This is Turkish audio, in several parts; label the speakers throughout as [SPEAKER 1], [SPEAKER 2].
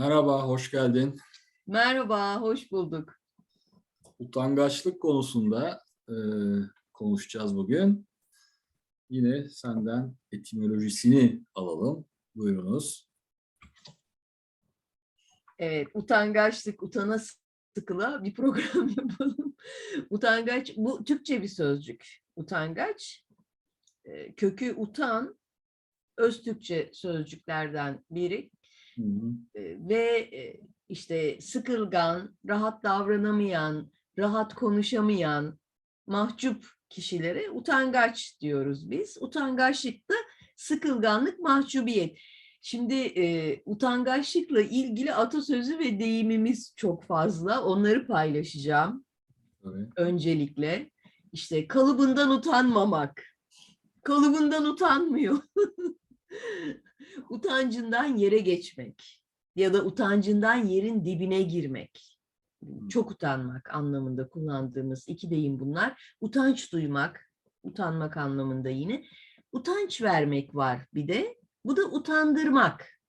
[SPEAKER 1] Merhaba, hoş geldin.
[SPEAKER 2] Merhaba, hoş bulduk.
[SPEAKER 1] Utangaçlık konusunda e, konuşacağız bugün. Yine senden etimolojisini alalım. Buyurunuz.
[SPEAKER 2] Evet, utangaçlık, utana sıkıla bir program yapalım. Utangaç, bu Türkçe bir sözcük. Utangaç, e, kökü utan, öz Türkçe sözcüklerden biri.
[SPEAKER 1] Hı hı.
[SPEAKER 2] E, Ve e, işte sıkılgan, rahat davranamayan, rahat konuşamayan, mahcup kişilere utangaç diyoruz biz. Utangaçlık da sıkılganlık, mahcubiyet. Şimdi e, utangaçlıkla ilgili atasözü ve deyimimiz çok fazla. Onları paylaşacağım
[SPEAKER 1] Tabii.
[SPEAKER 2] öncelikle. İşte kalıbından utanmamak. Kalıbından utanmıyor. Utancından yere geçmek ya da utancından yerin dibine girmek. Çok utanmak anlamında kullandığımız iki deyim bunlar. Utanç duymak, utanmak anlamında yine. Utanç vermek var bir de. Bu da utandırmak.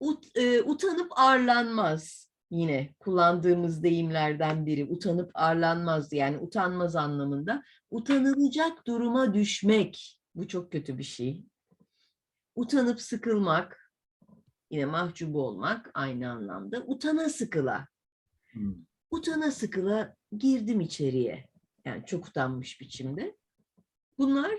[SPEAKER 2] Ut, e, utanıp arlanmaz yine kullandığımız deyimlerden biri. Utanıp arlanmaz yani utanmaz anlamında. Utanılacak duruma düşmek. Bu çok kötü bir şey. Utanıp sıkılmak, yine mahcup olmak aynı anlamda. Utana sıkıla.
[SPEAKER 1] Hı.
[SPEAKER 2] Utana sıkıla girdim içeriye. Yani çok utanmış biçimde. Bunlar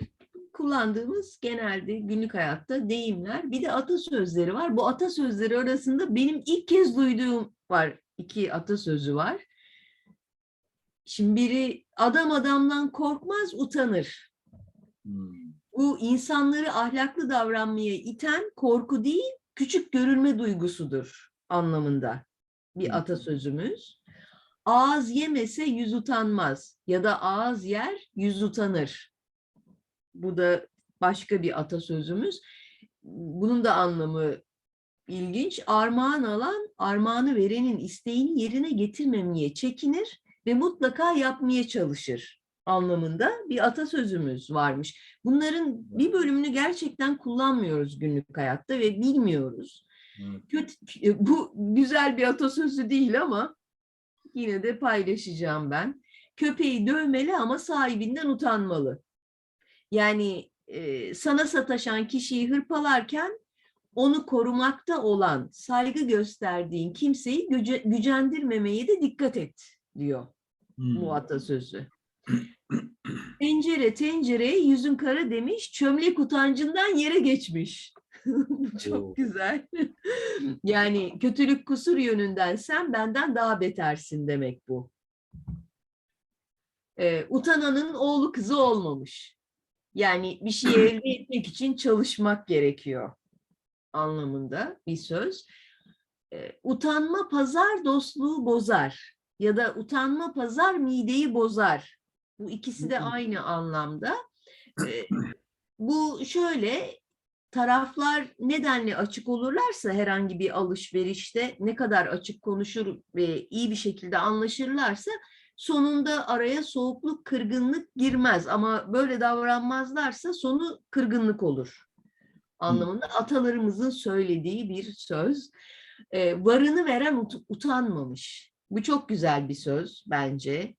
[SPEAKER 2] kullandığımız genelde günlük hayatta deyimler. Bir de atasözleri var. Bu atasözleri arasında benim ilk kez duyduğum var. İki atasözü var. Şimdi biri adam adamdan korkmaz utanır.
[SPEAKER 1] Hı.
[SPEAKER 2] Bu insanları ahlaklı davranmaya iten korku değil, küçük görülme duygusudur anlamında bir atasözümüz. Ağız yemese yüz utanmaz ya da ağız yer yüz utanır. Bu da başka bir atasözümüz. Bunun da anlamı ilginç. Armağan alan, armağanı verenin isteğini yerine getirmemeye çekinir ve mutlaka yapmaya çalışır anlamında bir atasözümüz varmış. Bunların bir bölümünü gerçekten kullanmıyoruz günlük hayatta ve bilmiyoruz.
[SPEAKER 1] Evet.
[SPEAKER 2] Kötü, bu güzel bir atasözü değil ama yine de paylaşacağım ben. Köpeği dövmeli ama sahibinden utanmalı. Yani e, sana sataşan kişiyi hırpalarken onu korumakta olan, saygı gösterdiğin kimseyi güce- gücendirmemeye de dikkat et diyor
[SPEAKER 1] Hı.
[SPEAKER 2] bu atasözü. Tencere tencereye yüzün kara demiş, çömlek utancından yere geçmiş.
[SPEAKER 1] Oo.
[SPEAKER 2] çok güzel. yani kötülük kusur yönünden sen benden daha betersin demek bu. Ee, utananın oğlu kızı olmamış. Yani bir şey elde etmek için çalışmak gerekiyor anlamında bir söz. Ee, utanma pazar dostluğu bozar ya da utanma pazar mideyi bozar. Bu ikisi de aynı anlamda. Bu şöyle taraflar nedenle açık olurlarsa herhangi bir alışverişte ne kadar açık konuşur ve iyi bir şekilde anlaşırlarsa sonunda araya soğukluk, kırgınlık girmez ama böyle davranmazlarsa sonu kırgınlık olur anlamında atalarımızın söylediği bir söz. Varını veren ut- utanmamış. Bu çok güzel bir söz bence.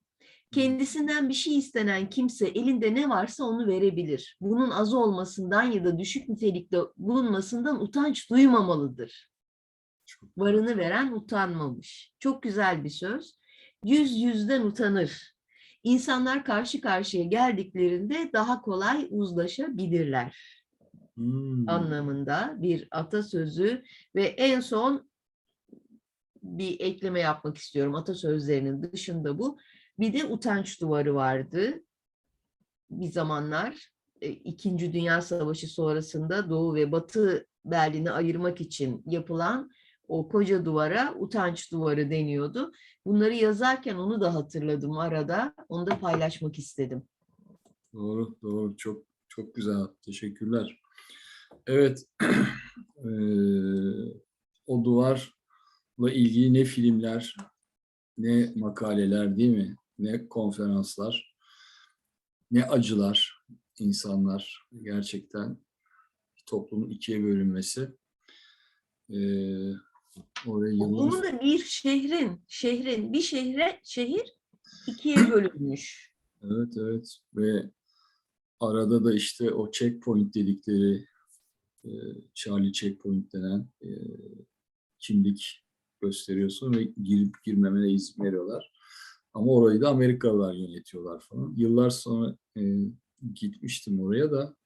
[SPEAKER 2] Kendisinden bir şey istenen kimse elinde ne varsa onu verebilir. Bunun az olmasından ya da düşük nitelikte bulunmasından utanç duymamalıdır. Varını veren utanmamış. Çok güzel bir söz. Yüz yüzden utanır. İnsanlar karşı karşıya geldiklerinde daha kolay uzlaşabilirler
[SPEAKER 1] Hmm.
[SPEAKER 2] anlamında bir atasözü ve en son bir ekleme yapmak istiyorum atasözlerinin dışında bu. Bir de utanç duvarı vardı. Bir zamanlar e, İkinci Dünya Savaşı sonrasında Doğu ve Batı Berlin'i ayırmak için yapılan o koca duvara utanç duvarı deniyordu. Bunları yazarken onu da hatırladım arada. Onu da paylaşmak istedim.
[SPEAKER 1] Doğru, doğru. Çok çok güzel. Teşekkürler. Evet. eee, o duvarla ilgili ne filmler, ne makaleler değil mi? Ne konferanslar, ne acılar insanlar gerçekten toplumun ikiye bölünmesi. Eee, Oraya yıllar
[SPEAKER 2] Bunun da bir şehrin, şehrin, bir şehre, şehir ikiye bölünmüş.
[SPEAKER 1] Evet evet ve arada da işte o checkpoint dedikleri e, Charlie checkpoint denen e, kimlik gösteriyorsun ve girip girmemene izin veriyorlar. Ama orayı da Amerikalılar yönetiyorlar falan. Yıllar sonra e, gitmiştim oraya da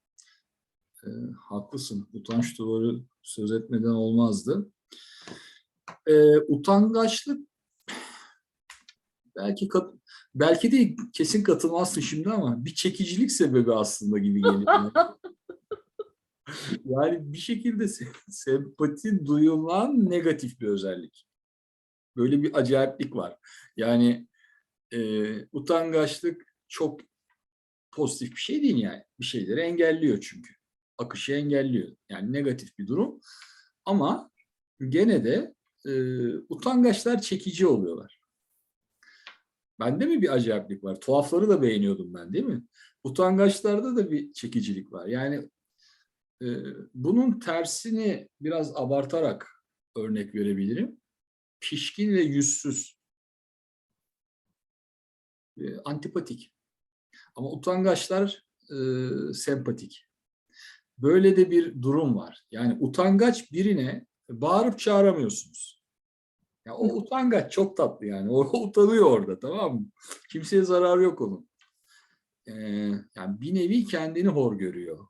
[SPEAKER 1] e, haklısın. Utanç duvarı söz etmeden olmazdı. E, utangaçlık belki belki de kesin katılmazsın şimdi ama bir çekicilik sebebi aslında gibi geliyor. yani bir şekilde se- sempati duyulan negatif bir özellik. Böyle bir acayiplik var. Yani e, utangaçlık çok pozitif bir şey değil yani. Bir şeyleri engelliyor çünkü. Akışı engelliyor. Yani negatif bir durum. Ama gene de e, utangaçlar çekici oluyorlar. Bende mi bir acayiplik var? Tuhafları da beğeniyordum ben değil mi? Utangaçlarda da bir çekicilik var. Yani e, bunun tersini biraz abartarak örnek verebilirim. Pişkin ve yüzsüz. E, antipatik. Ama utangaçlar e, sempatik. Böyle de bir durum var. Yani utangaç birine bağırıp çağıramıyorsunuz. Ya o utangaç çok tatlı yani. O utanıyor orada tamam mı? Kimseye zararı yok onun. Ee, yani bir nevi kendini hor görüyor.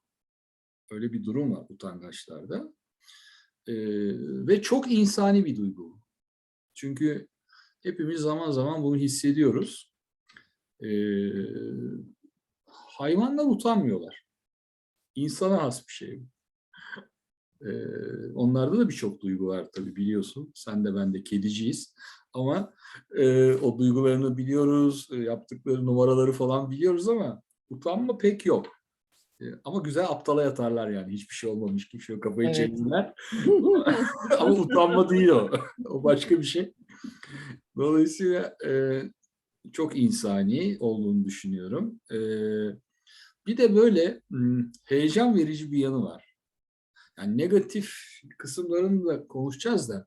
[SPEAKER 1] Öyle bir durum var utangaçlarda. Ee, ve çok insani bir duygu. Çünkü hepimiz zaman zaman bunu hissediyoruz. Ee, hayvanlar utanmıyorlar. İnsana has bir şey. bu. Ee, onlarda da birçok duygu var tabii biliyorsun. Sen de ben de kediciyiz. Ama e, o duygularını biliyoruz, e, yaptıkları numaraları falan biliyoruz ama utanma pek yok. E, ama güzel aptala yatarlar yani. Hiçbir şey olmamış gibi şey. Kafayı
[SPEAKER 2] Evet.
[SPEAKER 1] çektiler. ama utanma değil o. o başka bir şey. Dolayısıyla e, çok insani olduğunu düşünüyorum. E, bir de böyle hmm, heyecan verici bir yanı var. Yani negatif kısımlarını da konuşacağız da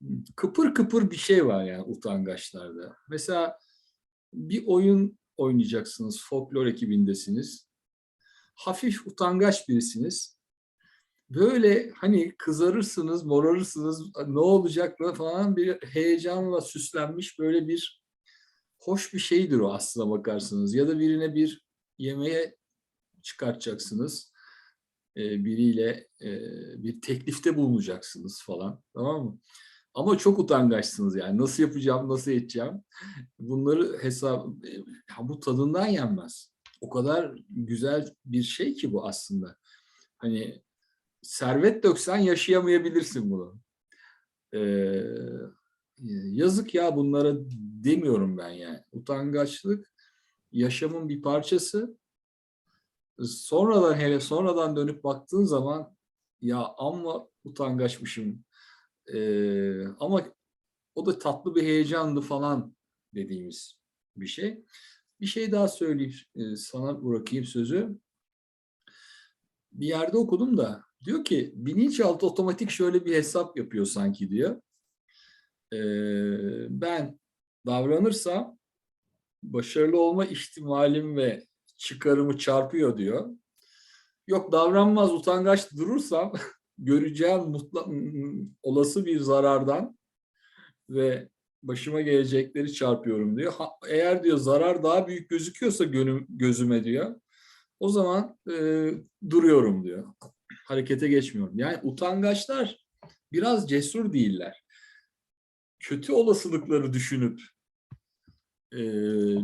[SPEAKER 1] hmm, kıpır kıpır bir şey var yani utangaçlarda. Mesela bir oyun oynayacaksınız, folklor ekibindesiniz. Hafif utangaç birisiniz. Böyle hani kızarırsınız, morarırsınız, ne olacak da falan bir heyecanla süslenmiş böyle bir hoş bir şeydir o aslına bakarsınız. Ya da birine bir yemeğe çıkartacaksınız. Ee, biriyle e, bir teklifte bulunacaksınız falan tamam mı? Ama çok utangaçsınız yani nasıl yapacağım, nasıl edeceğim bunları hesap, e, ya bu tadından yenmez. O kadar güzel bir şey ki bu aslında. Hani servet döksen yaşayamayabilirsin bunu. Ee, yazık ya bunlara demiyorum ben yani. Utangaçlık yaşamın bir parçası. Sonradan hele sonradan dönüp baktığın zaman ya amma utangaçmışım. Ee, ama o da tatlı bir heyecandı falan dediğimiz bir şey. Bir şey daha söyleyeyim sana bırakayım sözü. Bir yerde okudum da diyor ki bilinçaltı otomatik şöyle bir hesap yapıyor sanki diyor. Ee, ben davranırsam başarılı olma ihtimalim ve çıkarımı çarpıyor diyor. Yok davranmaz utangaç durursam göreceğim mutla, olası bir zarardan ve başıma gelecekleri çarpıyorum diyor. Ha, eğer diyor zarar daha büyük gözüküyorsa gönüm, gözüme diyor. O zaman e, duruyorum diyor. Harekete geçmiyorum. Yani utangaçlar biraz cesur değiller. Kötü olasılıkları düşünüp e,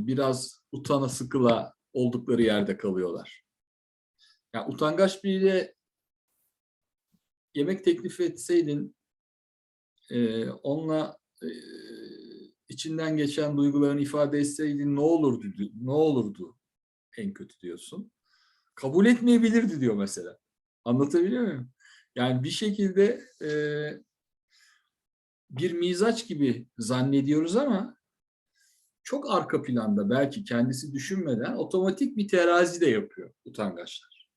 [SPEAKER 1] biraz utana sıkıla oldukları yerde kalıyorlar. Yani utangaç biriyle yemek teklif etseydin e, onunla e, içinden geçen duygularını ifade etseydin ne olurdu ne olurdu en kötü diyorsun. Kabul etmeyebilirdi diyor mesela. Anlatabiliyor muyum? Yani bir şekilde e, bir mizaç gibi zannediyoruz ama çok arka planda belki kendisi düşünmeden otomatik bir terazi de yapıyor utangaçlar.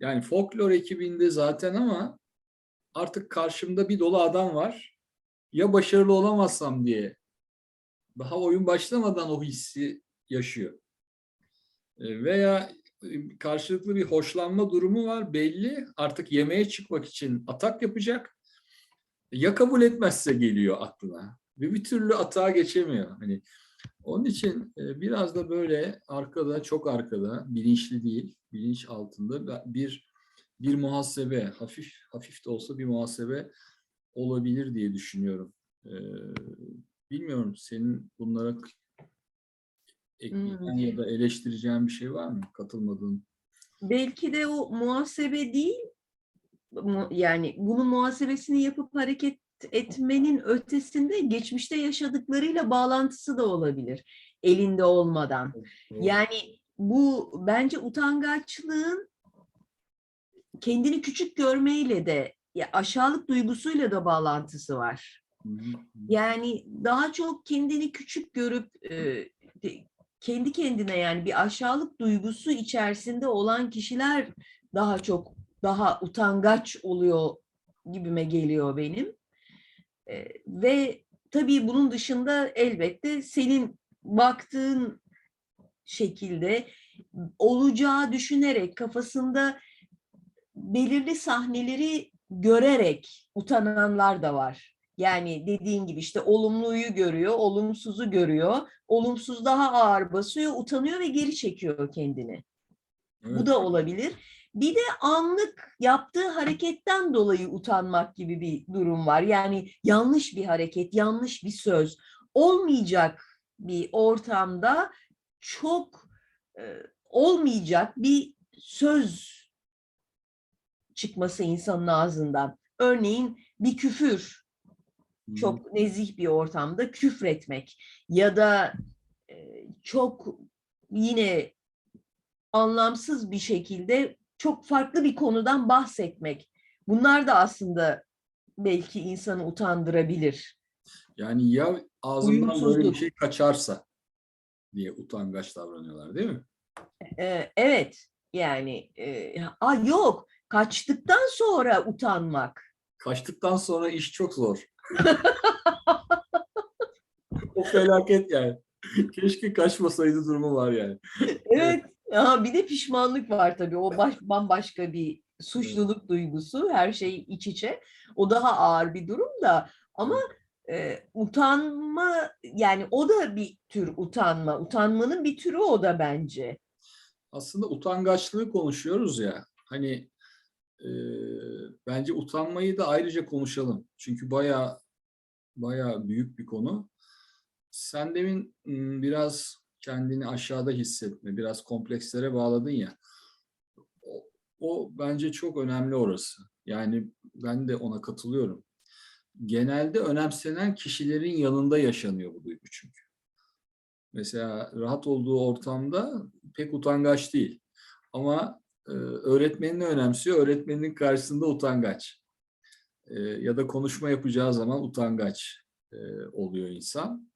[SPEAKER 1] Yani folklor ekibinde zaten ama artık karşımda bir dolu adam var. Ya başarılı olamazsam diye daha oyun başlamadan o hissi yaşıyor. E, Veya e, karşılıklı bir hoşlanma durumu var belli. Artık yemeğe çıkmak için atak yapacak. Ya kabul etmezse geliyor aklına. Ve bir türlü atağa geçemiyor. Hani onun için e, biraz da böyle arkada, çok arkada, bilinçli değil, bilinç altında da bir bir muhasebe, hafif hafif de olsa bir muhasebe olabilir diye düşünüyorum. E, bilmiyorum senin bunlara ekleyeceğin ya da eleştireceğin bir şey var mı? Katılmadığın.
[SPEAKER 2] belki de o muhasebe değil yani bunun muhasebesini yapıp hareket etmenin ötesinde geçmişte yaşadıklarıyla bağlantısı da olabilir elinde olmadan. Yani bu bence utangaçlığın kendini küçük görmeyle de ya aşağılık duygusuyla da bağlantısı var. Yani daha çok kendini küçük görüp e, kendi kendine yani bir aşağılık duygusu içerisinde olan kişiler daha çok daha utangaç oluyor gibime geliyor benim. E, ve tabii bunun dışında elbette senin baktığın şekilde olacağı düşünerek kafasında belirli sahneleri görerek utananlar da var. Yani dediğin gibi işte olumluyu görüyor, olumsuzu görüyor. Olumsuz daha ağır basıyor, utanıyor ve geri çekiyor kendini. Bu
[SPEAKER 1] Evet.
[SPEAKER 2] da olabilir. Bir de anlık yaptığı hareketten dolayı utanmak gibi bir durum var. Yani yanlış bir hareket, yanlış bir söz olmayacak bir ortamda çok e, olmayacak bir söz çıkması insanın ağzından. Örneğin bir küfür, çok nezih bir ortamda küfretmek ya da e, çok yine anlamsız bir şekilde çok farklı bir konudan bahsetmek. Bunlar da aslında belki insanı utandırabilir.
[SPEAKER 1] Yani ya ağzından böyle bir şey kaçarsa diye utangaç davranıyorlar değil mi?
[SPEAKER 2] Ee, evet yani e, a yok kaçtıktan sonra utanmak.
[SPEAKER 1] Kaçtıktan sonra iş çok zor. o felaket yani. Keşke kaçmasaydı durumu var yani.
[SPEAKER 2] Evet. Aha, bir de pişmanlık var tabii. O baş, bambaşka bir suçluluk duygusu. Her şey iç içe. O daha ağır bir durum da. Ama e, utanma yani o da bir tür utanma. Utanmanın bir türü o da bence.
[SPEAKER 1] Aslında utangaçlığı konuşuyoruz ya. Hani e, bence utanmayı da ayrıca konuşalım. Çünkü baya baya büyük bir konu. Sen demin biraz kendini aşağıda hissetme, biraz komplekslere bağladın ya. O, o bence çok önemli orası. Yani ben de ona katılıyorum. Genelde önemsenen kişilerin yanında yaşanıyor bu duygu çünkü. Mesela rahat olduğu ortamda pek utangaç değil. Ama e, öğretmenini önemsiyor, öğretmeninin karşısında utangaç. E, ya da konuşma yapacağı zaman utangaç e, oluyor insan.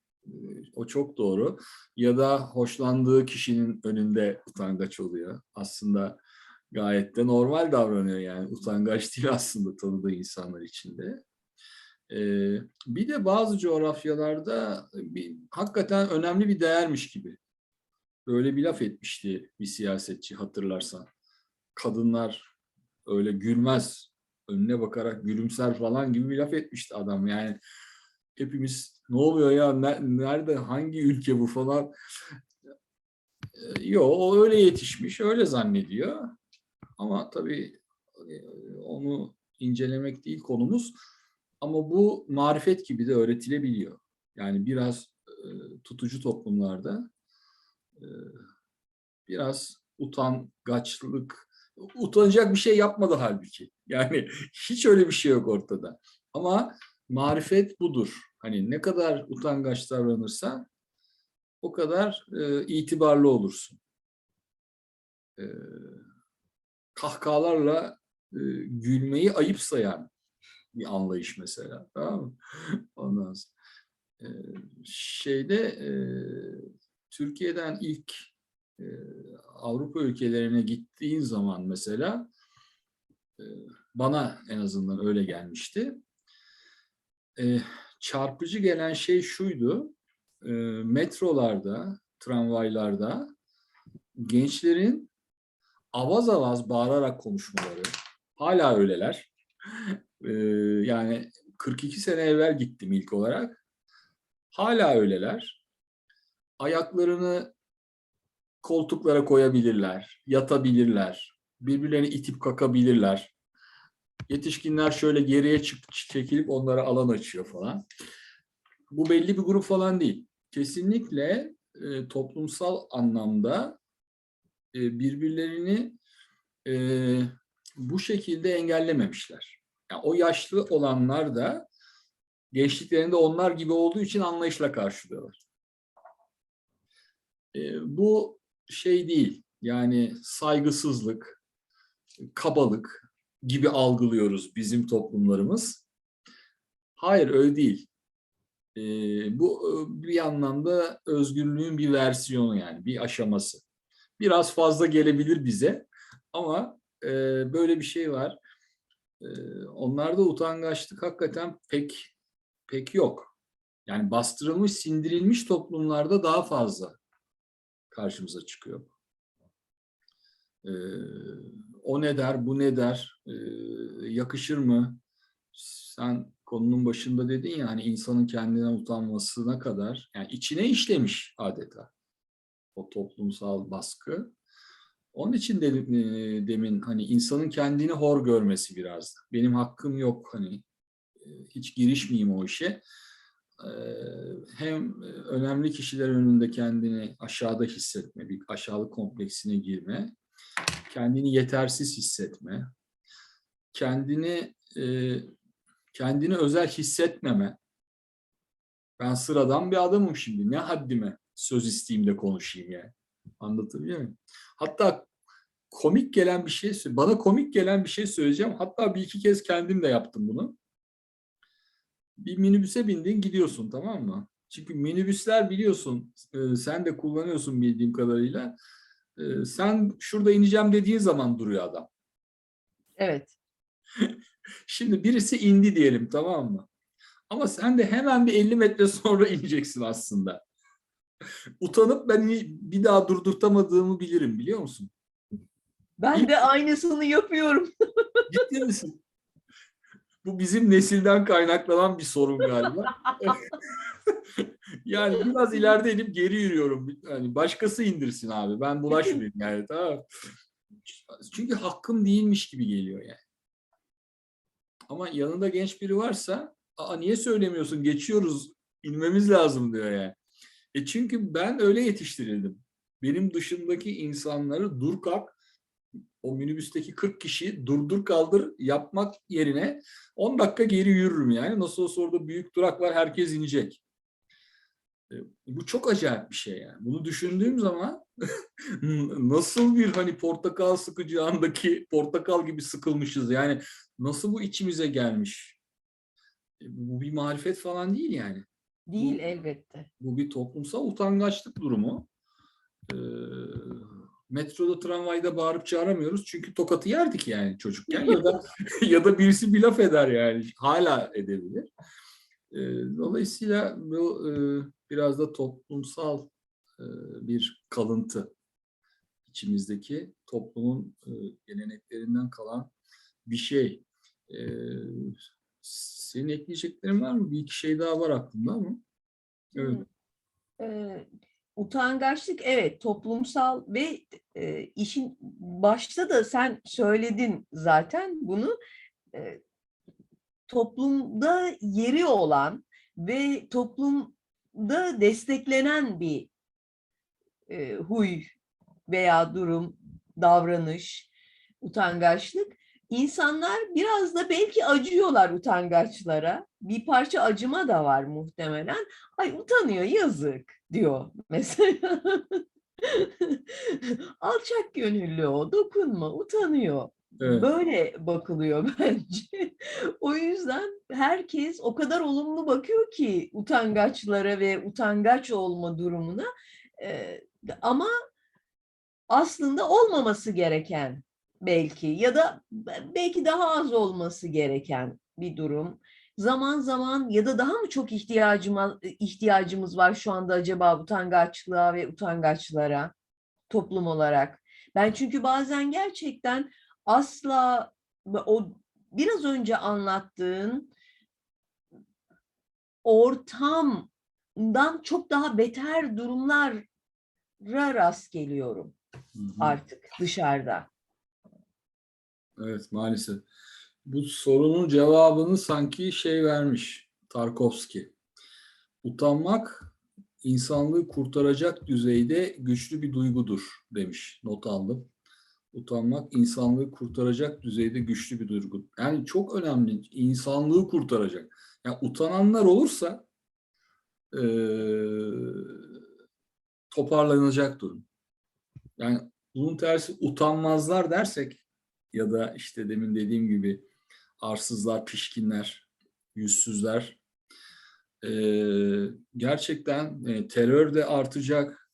[SPEAKER 1] O çok doğru. Ya da hoşlandığı kişinin önünde utangaç oluyor. Aslında gayet de normal davranıyor yani. Utangaç değil aslında tanıdığı insanlar içinde. Bir de bazı coğrafyalarda bir, hakikaten önemli bir değermiş gibi. Böyle bir laf etmişti bir siyasetçi hatırlarsan. Kadınlar öyle gülmez, önüne bakarak gülümser falan gibi bir laf etmişti adam. Yani hepimiz ne oluyor ya, ne- nerede, hangi ülke bu falan. Ee, Yo, o öyle yetişmiş, öyle zannediyor. Ama tabii e, onu incelemek değil konumuz. Ama bu marifet gibi de öğretilebiliyor. Yani biraz e, tutucu toplumlarda e, biraz utangaçlık, utanacak bir şey yapmadı halbuki. Yani hiç öyle bir şey yok ortada. Ama marifet budur. Hani ne kadar utangaç davranırsan o kadar e, itibarlı olursun. E, kahkahalarla e, gülmeyi ayıp sayan bir anlayış mesela. Tamam mı? Ondan sonra. e, şeyde e, Türkiye'den ilk e, Avrupa ülkelerine gittiğin zaman mesela e, Bana en azından öyle gelmişti. Ee, çarpıcı gelen şey şuydu. Ee, metrolarda, tramvaylarda gençlerin avaz avaz bağırarak konuşmaları hala öyleler. Ee, yani 42 sene evvel gittim ilk olarak. Hala öyleler. Ayaklarını koltuklara koyabilirler, yatabilirler, birbirlerini itip kakabilirler. Yetişkinler şöyle geriye çık çekilip onlara alan açıyor falan. Bu belli bir grup falan değil. Kesinlikle e, toplumsal anlamda e, birbirlerini e, bu şekilde engellememişler. Yani o yaşlı olanlar da gençliklerinde onlar gibi olduğu için anlayışla karşılıyorlar. E, bu şey değil. Yani saygısızlık, kabalık gibi algılıyoruz bizim toplumlarımız. Hayır öyle değil. E, bu bir anlamda özgürlüğün bir versiyonu yani bir aşaması. Biraz fazla gelebilir bize ama e, böyle bir şey var. E, onlarda utangaçlık hakikaten pek pek yok. Yani bastırılmış, sindirilmiş toplumlarda daha fazla karşımıza çıkıyor. Ee, o ne der, bu ne der, ee, yakışır mı? Sen konunun başında dedin ya hani insanın kendine utanmasına kadar, yani içine işlemiş adeta o toplumsal baskı. Onun için dedim, e, demin hani insanın kendini hor görmesi biraz. Benim hakkım yok hani e, hiç girişmeyeyim o işe hem önemli kişiler önünde kendini aşağıda hissetme, bir aşağılık kompleksine girme, kendini yetersiz hissetme, kendini kendini özel hissetmeme. Ben sıradan bir adamım şimdi. Ne haddime söz isteyeyim de konuşayım ya. Anlatabiliyor muyum? Hatta komik gelen bir şey, bana komik gelen bir şey söyleyeceğim. Hatta bir iki kez kendim de yaptım bunu bir minibüse bindin gidiyorsun tamam mı? Çünkü minibüsler biliyorsun e, sen de kullanıyorsun bildiğim kadarıyla. E, sen şurada ineceğim dediğin zaman duruyor adam.
[SPEAKER 2] Evet.
[SPEAKER 1] Şimdi birisi indi diyelim tamam mı? Ama sen de hemen bir 50 metre sonra ineceksin aslında. Utanıp ben bir daha durdurtamadığımı bilirim biliyor musun?
[SPEAKER 2] Ben de aynısını yapıyorum.
[SPEAKER 1] Ciddi misin? Bu bizim nesilden kaynaklanan bir sorun galiba. yani biraz ileride inip geri yürüyorum. Yani başkası indirsin abi. Ben bulaşmayayım yani tamam Çünkü hakkım değilmiş gibi geliyor yani. Ama yanında genç biri varsa Aa, niye söylemiyorsun geçiyoruz inmemiz lazım diyor yani. E çünkü ben öyle yetiştirildim. Benim dışındaki insanları dur kalk o minibüsteki 40 kişi durdur kaldır yapmak yerine 10 dakika geri yürürüm yani. Nasıl olsa orada büyük durak var herkes inecek. E, bu çok acayip bir şey yani. Bunu düşündüğüm zaman nasıl bir hani portakal sıkacağındaki portakal gibi sıkılmışız. Yani nasıl bu içimize gelmiş? E, bu bir marifet falan değil yani.
[SPEAKER 2] Değil
[SPEAKER 1] bu,
[SPEAKER 2] elbette.
[SPEAKER 1] Bu bir toplumsal utangaçlık durumu. Ee, metroda tramvayda bağırıp çağıramıyoruz çünkü tokatı yerdik yani çocukken ya da ya da birisi bir laf eder yani hala edebilir. E, dolayısıyla bu e, biraz da toplumsal e, bir kalıntı içimizdeki toplumun e, geleneklerinden kalan bir şey. E, senin ekleyeceklerin var mı? Bir iki şey daha var aklımda ama. Evet.
[SPEAKER 2] Ee, utangaçlık evet toplumsal ve e, işin başta da sen söyledin zaten bunu e, toplumda yeri olan ve toplumda desteklenen bir e, huy veya durum, davranış, utangaçlık. İnsanlar biraz da belki acıyorlar utangaçlara. Bir parça acıma da var muhtemelen. Ay utanıyor yazık diyor mesela. Alçak gönüllü o, dokunma, utanıyor. Evet. Böyle bakılıyor bence. o yüzden herkes o kadar olumlu bakıyor ki utangaçlara ve utangaç olma durumuna. Ee, ama aslında olmaması gereken belki ya da be- belki daha az olması gereken bir durum. Zaman zaman ya da daha mı çok ihtiyacımız ihtiyacımız var şu anda acaba utangaçlığa ve utangaçlara toplum olarak? Ben çünkü bazen gerçekten asla o biraz önce anlattığın ortamdan çok daha beter durumlara rast geliyorum
[SPEAKER 1] Hı hı.
[SPEAKER 2] artık dışarıda.
[SPEAKER 1] Evet maalesef. Bu sorunun cevabını sanki şey vermiş Tarkovski. Utanmak insanlığı kurtaracak düzeyde güçlü bir duygudur demiş. Not aldım. Utanmak insanlığı kurtaracak düzeyde güçlü bir duygu. Yani çok önemli. İnsanlığı kurtaracak. Yani utananlar olursa eee, toparlanacak durum. Yani bunun tersi utanmazlar dersek ya da işte demin dediğim gibi arsızlar, pişkinler, yüzsüzler eee, gerçekten e, terör de artacak,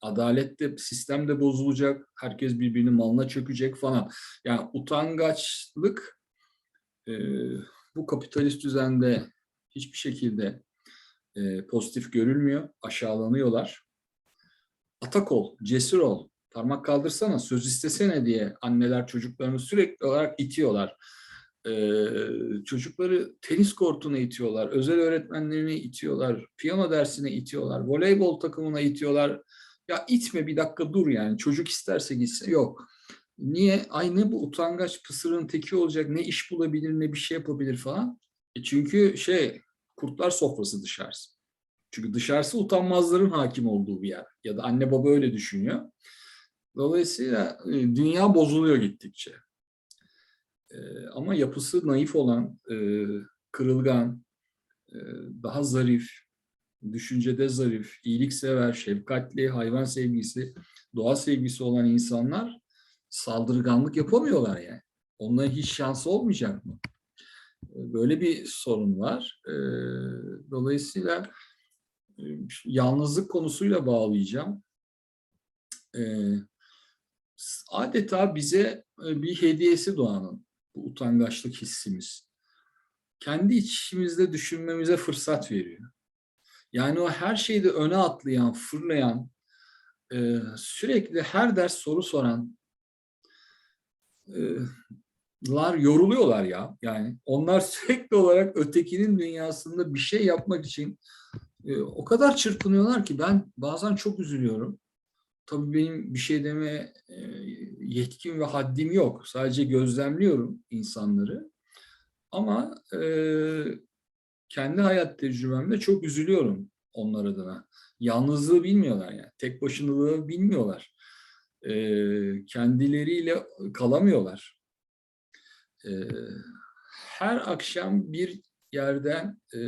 [SPEAKER 1] adalet de, sistem de bozulacak, herkes birbirinin malına çökecek falan. Yani utangaçlık e, bu kapitalist düzende hiçbir şekilde e, pozitif görülmüyor, aşağılanıyorlar. Atak ol, cesur ol, parmak kaldırsana, söz istesene diye anneler çocuklarını sürekli olarak itiyorlar. Ee, çocukları tenis kortuna itiyorlar, özel öğretmenlerine itiyorlar, piyano dersine itiyorlar, voleybol takımına itiyorlar. Ya itme bir dakika dur yani çocuk isterse gitsin. Yok. Niye? Ay ne bu utangaç pısırın teki olacak, ne iş bulabilir, ne bir şey yapabilir falan. E çünkü şey, kurtlar sofrası dışarısı. Çünkü dışarısı utanmazların hakim olduğu bir yer. Ya da anne baba öyle düşünüyor. Dolayısıyla e, dünya bozuluyor gittikçe. E, ama yapısı naif olan, e, kırılgan, daha zarif, düşüncede zarif, iyiliksever, şefkatli, hayvan sevgisi, doğa sevgisi olan insanlar saldırganlık yapamıyorlar yani. Onların hiç şansı olmayacak mı? Böyle bir sorun var. Dolayısıyla yalnızlık konusuyla bağlayacağım. Adeta bize e, bir hediyesi doğanın bu utangaçlık hissimiz. Kendi içimizde düşünmemize fırsat veriyor. Yani o her şeyde öne atlayan, fırlayan, e, sürekli her ders soru soran e, lar yoruluyorlar ya. Yani onlar sürekli olarak ötekinin dünyasında bir şey yapmak için o kadar çırpınıyorlar ki ben bazen çok üzülüyorum. Tabii benim bir şey deme e, yetkim ve haddim yok. Sadece gözlemliyorum insanları. Ama e, kendi hayat tecrübemde çok üzülüyorum onlar adına. Yalnızlığı bilmiyorlar yani. Tek başınalığı bilmiyorlar. E, kendileriyle kalamıyorlar. E, her akşam bir yerden e,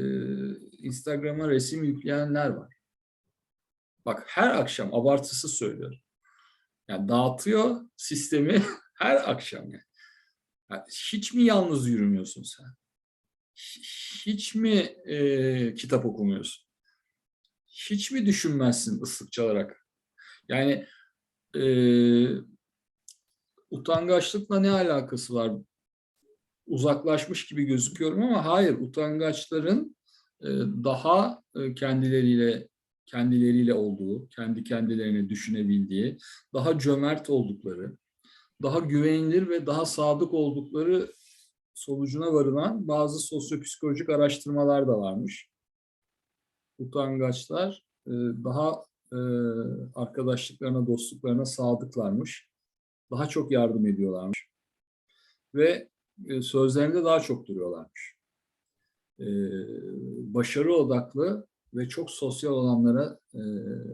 [SPEAKER 1] Instagram'a resim yükleyenler var. Bak her akşam abartısı söylüyorum. Yani dağıtıyor sistemi her akşam yani. Yani hiç mi yalnız yürümüyorsun sen? Hi- Hiç mi e, kitap okumuyorsun? Hiç mi düşünmezsin ıslık çalarak? Yani e, utangaçlıkla ne alakası var? Uzaklaşmış gibi gözüküyorum ama hayır, utangaçların e, daha e, kendileriyle kendileriyle olduğu, kendi kendilerine düşünebildiği, daha cömert oldukları, daha güvenilir ve daha sadık oldukları sonucuna varılan bazı sosyopsikolojik araştırmalar da varmış. Utangaçlar e, daha e, arkadaşlıklarına, dostluklarına sadıklarmış. Daha çok yardım ediyorlarmış. Ve e, sözlerinde daha çok duruyorlarmış. Başarı odaklı ve çok sosyal olanlara e,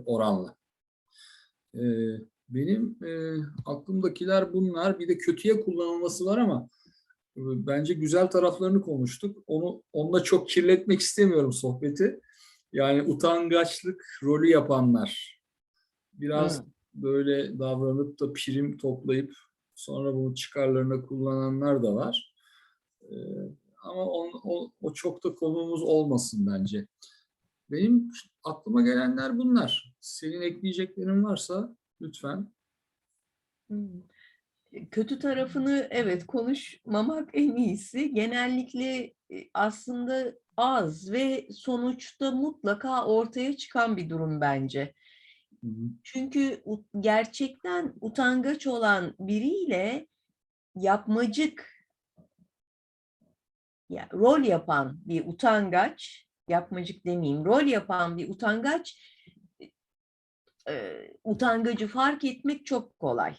[SPEAKER 1] oranla. E, benim e, aklımdakiler bunlar. Bir de kötüye kullanılması var ama e, bence güzel taraflarını konuştuk. Onu onunla çok kirletmek istemiyorum sohbeti. Yani utangaçlık rolü yapanlar. Biraz
[SPEAKER 2] Hı.
[SPEAKER 1] böyle davranıp da prim toplayıp sonra bunu çıkarlarına kullananlar da var. E, ama on, o, o çok da konumuz olmasın bence. Benim aklıma gelenler bunlar. Senin ekleyeceklerin varsa lütfen.
[SPEAKER 2] Hmm. kötü tarafını evet konuşmamak en iyisi. Genellikle e, aslında az ve sonuçta mutlaka ortaya çıkan bir durum bence.
[SPEAKER 1] Hı hı.
[SPEAKER 2] Çünkü gerçekten utangaç olan biriyle yapmacık ya, rol yapan bir utangaç, yapmacık demeyeyim, rol yapan bir utangaç e, utangacı fark etmek çok kolay.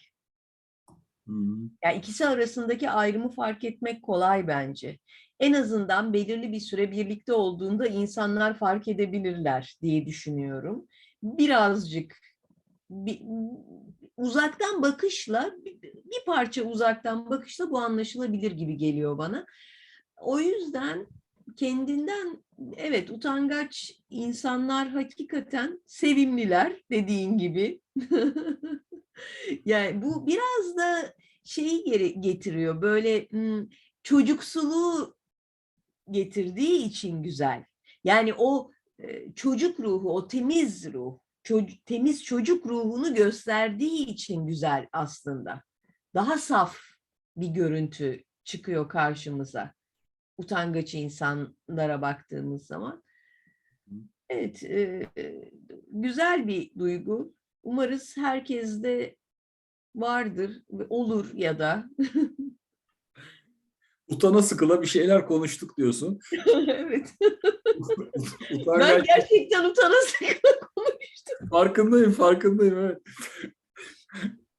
[SPEAKER 2] Yani ikisi arasındaki ayrımı fark etmek kolay bence. En azından belirli bir süre birlikte olduğunda insanlar fark edebilirler diye düşünüyorum. Birazcık bir, uzaktan bakışla bir parça uzaktan bakışla bu anlaşılabilir gibi geliyor bana. O yüzden kendinden evet utangaç insanlar hakikaten sevimliler dediğin gibi. yani bu biraz da şeyi geri getiriyor böyle çocuksuluğu getirdiği için güzel. Yani o e, çocuk ruhu, o temiz ruh, çoc- temiz çocuk ruhunu gösterdiği için güzel aslında. Daha saf bir görüntü çıkıyor karşımıza. Utangaç insanlara baktığımız zaman. Evet, e, güzel bir duygu. Umarız herkeste vardır, olur ya da.
[SPEAKER 1] Utana sıkıla bir şeyler konuştuk diyorsun.
[SPEAKER 2] evet. Ben
[SPEAKER 1] Utangaç
[SPEAKER 2] gerçekten utanasın konuştum.
[SPEAKER 1] Farkındayım, farkındayım evet.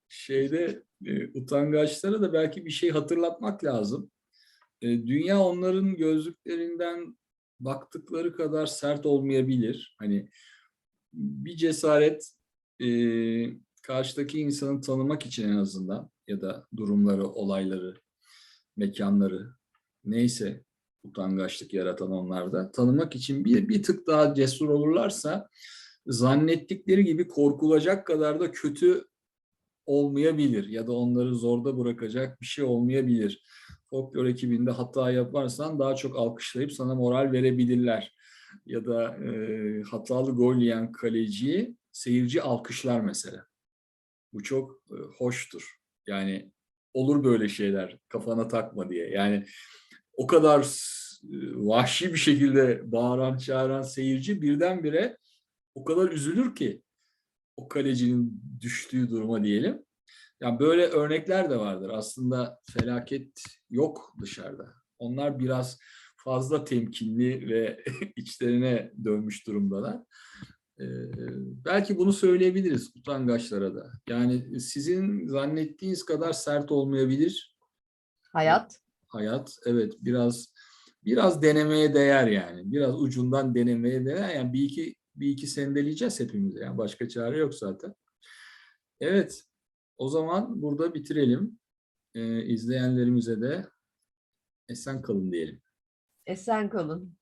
[SPEAKER 1] Şeyde e, utangaçlara da belki bir şey hatırlatmak lazım. E, dünya onların gözlüklerinden baktıkları kadar sert olmayabilir. Hani bir cesaret e, karşıdaki insanı tanımak için en azından ya da durumları, olayları, mekanları neyse utangaçlık yaratan onlarda tanımak için bir, bir tık daha cesur olurlarsa zannettikleri gibi korkulacak kadar da kötü olmayabilir ya da onları zorda bırakacak bir şey olmayabilir. Folklor ekibinde hata yaparsan daha çok alkışlayıp sana moral verebilirler. Ya da e, hatalı gol yiyen kaleciyi seyirci alkışlar mesela. Bu çok e, hoştur. Yani olur böyle şeyler kafana takma diye. Yani o kadar e, vahşi bir şekilde bağıran çağıran seyirci birdenbire o kadar üzülür ki o kalecinin düştüğü duruma diyelim. Yani böyle örnekler de vardır. Aslında felaket yok dışarıda. Onlar biraz fazla temkinli ve içlerine dönmüş durumdalar. Ee, belki bunu söyleyebiliriz utangaçlara da. Yani sizin zannettiğiniz kadar sert olmayabilir
[SPEAKER 2] Hayat.
[SPEAKER 1] hayat. Evet biraz biraz denemeye değer yani. Biraz ucundan denemeye değer. Yani bir iki bir iki sendeleyeceğiz hepimiz. Yani başka çare yok zaten. Evet. O zaman burada bitirelim. Ee, izleyenlerimize de esen kalın diyelim.
[SPEAKER 2] Esen kalın.